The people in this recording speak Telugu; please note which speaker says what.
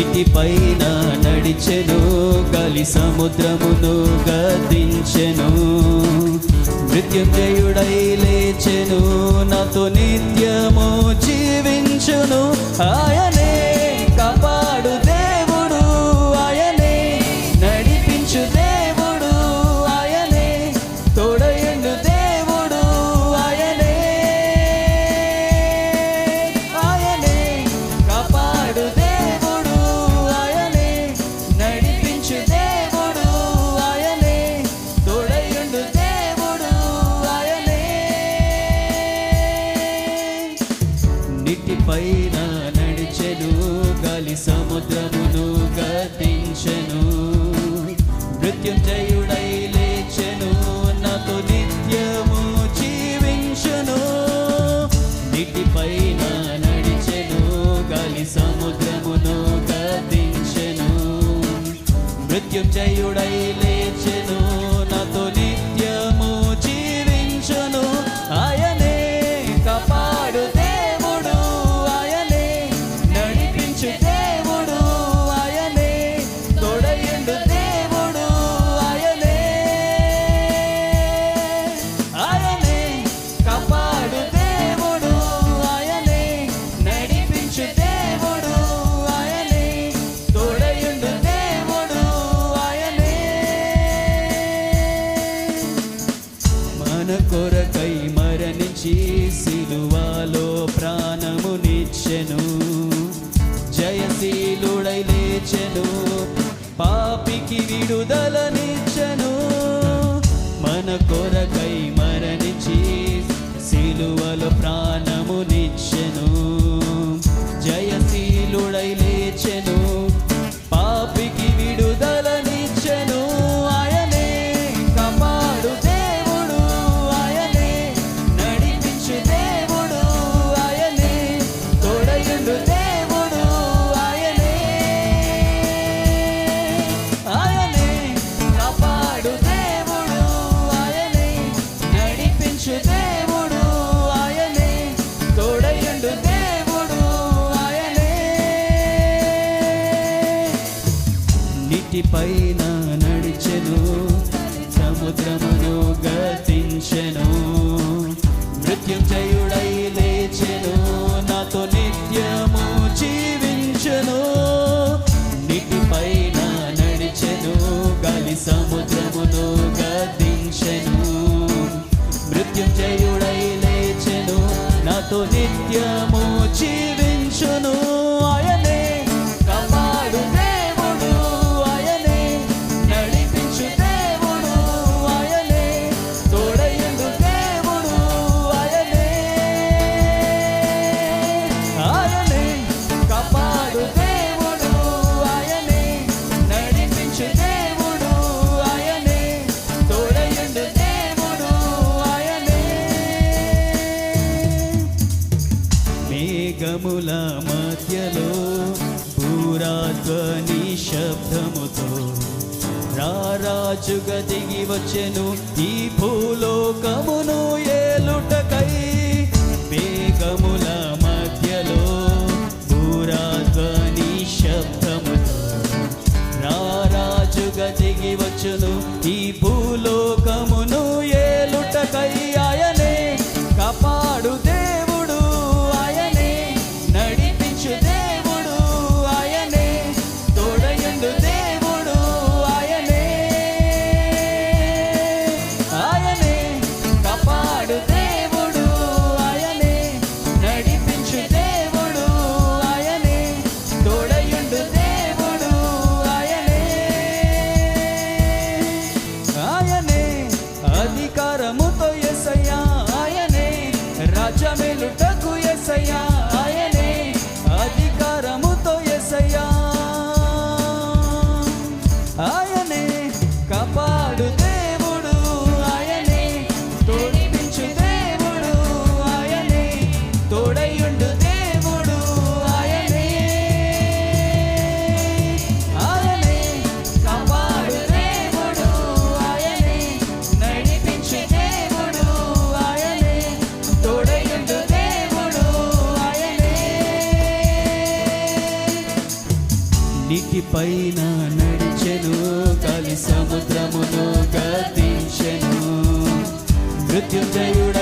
Speaker 1: నీటిపైన నడిచెను గాలి సముద్రమును గదించెను మృత్యుంజయుడై లేచెను నాతో నిత్యము నీటిపైన నడిచెను గాలి సముద్రమును గతించెను. మృత్యుంజయుడై లేచెను లేచెను జయశీలుడై లేచెను పాపికి విడుదలనిచ్చెను మన కొరకై మరణించి సిలువలో ప్రాణమునిచ్చెను తోడయుండు దేవుడు ఆయనే. నీటిపైన నడిచెను సముద్రమును గతించెను. మృత్యుంజయుడై లేచెను నాతో నిత్యము జీవించెను. నీటిపైన నడిచెను గాలి సముద్రమును గతించెను. మృత్యుంజయుడై లేచెను నాతో నిత్యము మేఘముల మధ్యలో పూరాధ్వని శబ్దముతో రారాజుగా దిగి వచ్చెను ఈ భూలోకమును ఏలుటకై మేఘముల la melodía. పైన నడిచెను కలి సముద్రమును గతించెను. మృత్యుంజయుడై